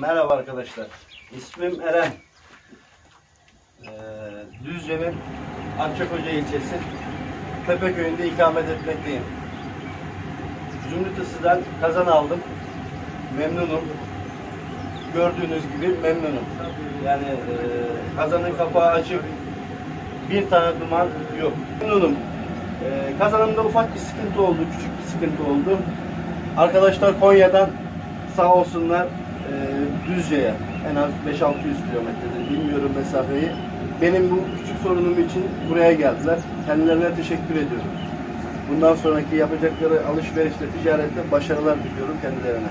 Merhaba arkadaşlar. İsmim Eren. Ee, Düzce'nin Akçakoca ilçesi Tepeköy'ünde ikamet etmekteyim. Zümrüt Isı'dan kazan aldım. Memnunum. Gördüğünüz gibi memnunum. Yani e, kazanın kapağı açık. Bir tane duman yok. Memnunum. E, kazanımda ufak bir sıkıntı oldu. Küçük bir sıkıntı oldu. Arkadaşlar Konya'dan sağ olsunlar e, Düzce'ye en az 5-600 kilometredir bilmiyorum mesafeyi. Benim bu küçük sorunum için buraya geldiler. Kendilerine teşekkür ediyorum. Bundan sonraki yapacakları alışverişte, ticarette başarılar diliyorum kendilerine.